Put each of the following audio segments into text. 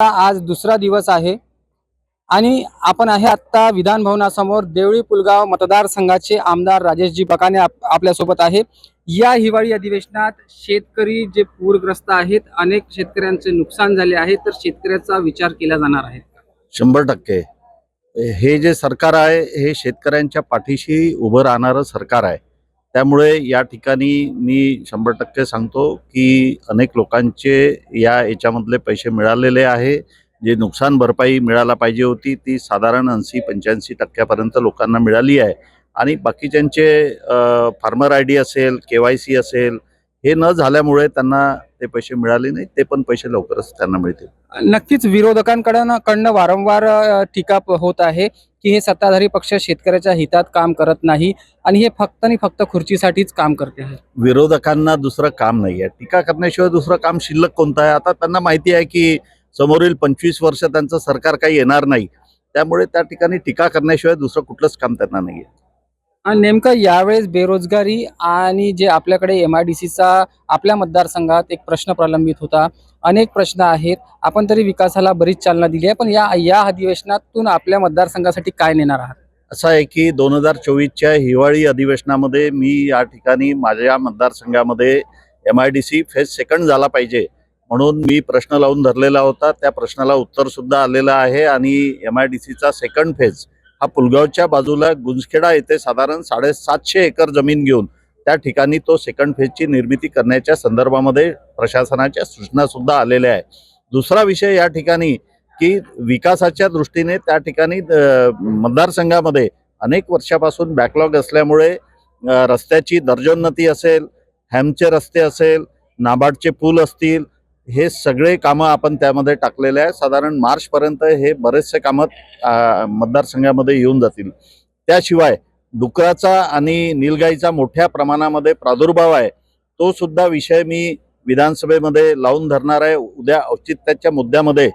आज दुसरा दिवस आहे. आणि आपण आहे आत्ता विधान भवनासमोर देवळी पुलगाव मतदारसंघाचे आमदार राजेशजी बकाने आप आपल्यासोबत आहे. या हिवाळी अधिवेशनात शेतकरी जे पूरग्रस्त आहेत अनेक शेतकऱ्यांचे नुकसान झाले आहे तर शेतकऱ्याचा विचार केला जाणार आहे. शंभर टक्के. हे जे सरकार आहे हे शेतकऱ्यांच्या पाठीशी उभं राहणारं सरकार आहे. त्यामुळे या ठिकाणी मी शंभर टक्के सांगतो की अनेक लोकांचे या याच्यामधले पैसे मिळालेले आहे. जे नुकसान भरपाई मिळायला पाहिजे होती ती साधारण ऐंशी पंच्याऐंशी टक्क्यापर्यंत लोकांना मिळाली आहे. आणि बाकीच्यांचे फार्मर आय डी असेल के वाय सी असेल हे न झाल्यामुळे त्यांना ते पैसे मिळाले नाही ते पण पैसे लवकरच त्यांना मिळतील. नक्कीच विरोधकांकडनं कडनं वारंवार टीका प- होत आहे. की हे सत्ताधारी पक्ष शेतकऱ्याच्या हितात काम करत नाही आणि हे फक्त आणि फक्त खुर्चीसाठीच काम करते आहे. विरोधकांना दुसरं काम नाही आहे टीका करण्याशिवाय दुसरं काम शिल्लक कोणतं आहे? आता त्यांना माहिती आहे की समोरील पंचवीस वर्ष त्यांचं सरकार काही येणार नाही. त्यामुळे त्या ठिकाणी टीका करण्याशिवाय दुसरं कुठलंच काम त्यांना नाही आहे आणि नेमकं यावेळेस बेरोजगारी आणि जे आपल्याकडे एम आय डी सीचा आपल्या मतदारसंघात एक प्रश्न प्रलंबित होता. अनेक प्रश्न आहेत. आपण तरी विकासाला बरीच चालना दिली आहे. पण या या अधिवेशनातून आपल्या मतदारसंघासाठी काय नेणार आहात? असं आहे की दोन हजार चोवीसच्या हिवाळी अधिवेशनामध्ये मी या ठिकाणी माझ्या मतदारसंघामध्ये M I D C phase second झाला पाहिजे म्हणून मी प्रश्न लावून धरलेला होता. त्या प्रश्नाला उत्तरसुद्धा आलेलं आहे आणि एम आय डी सीचा सेकंड फेज हा पुलगावच्या बाजूला गुंजखेडा येथे साधारण साडेसातशे एकर जमीन घेऊन त्या ठिकाणी तो सेकंड फेजची निर्मिती करण्याच्या संदर्भामध्ये प्रशासनाच्या सूचना सुद्धा आलेल्या आहे दुसरा विषय या ठिकाणी की विकासाच्या दृष्टीने त्या ठिकाणी मतदारसंघामध्ये अनेक वर्षापासून बॅकलॉग असल्यामुळे रस्त्याची दर्जोन्नती असेल हॅमचे रस्ते असेल नाबार्डचे पूल असतील हे सगळे कामं आपण त्यामध्ये टाकलेले आहे. साधारण मार्चपर्यंत हे बरेचसे कामं मतदारसंघामध्ये येऊन जातील. त्याशिवाय डुकराचा आणि नीलगाईचा मोठ्या प्रमाणामध्ये प्रादुर्भाव आहे तो सुद्धा विषय मी विधानसभेमध्ये लावून धरणार आहे. उद्या औचित्याच्या मुद्द्यामध्ये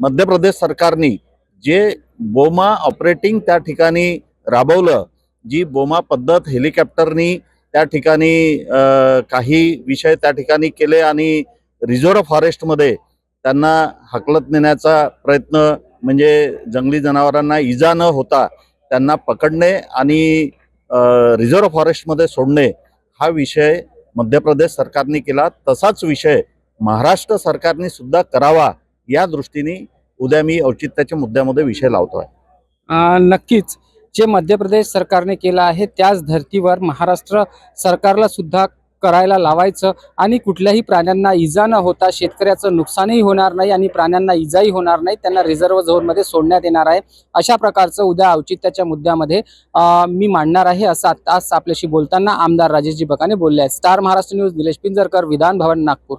मध्य प्रदेश सरकारनी जे बोमा ऑपरेटिंग त्या ठिकाणी राबवलं जी बोमा पद्धत हेलिकॉप्टरनी त्या ठिकाणी काही विषय त्या ठिकाणी केले आणि रिझर्व्ह फॉरेस्टमध्ये त्यांना हकलत नेण्याचा प्रयत्न म्हणजे जंगली जनावरांना इजा न होता त्यांना पकडणे आणि रिझर्व्ह फॉरेस्टमध्ये सोडणे हा विषय मध्य प्रदेश सरकारने केला. तसाच विषय महाराष्ट्र सरकारने सुद्धा करावा या दृष्टीने उद्या मी औचित्याच्या मुद्द्यामध्ये विषय लावतो आहे नक्कीच. जे मध्य प्रदेश सरकारने केलं आहे त्याच धर्तीवर महाराष्ट्र सरकारला सुद्धा करायला लावायचं आणि कुठल्याही प्राण्यांना इजा न होता शेतकऱ्याचं नुकसानही होणार नाही आणि प्राण्यांना इजाही होणार नाही त्यांना रिझर्व्ह झोनमध्ये सोडण्यात येणार आहे. अशा प्रकारचं उद्या औचित्याच्या मुद्द्यामध्ये मी मांडणार आहे असं आत्ताच आपल्याशी बोलताना आमदार राजेशजी बकाने बोलले आहेत. Star Maharashtra news Nilesh Pinjarkar Vidhan Bhavan Nagpur.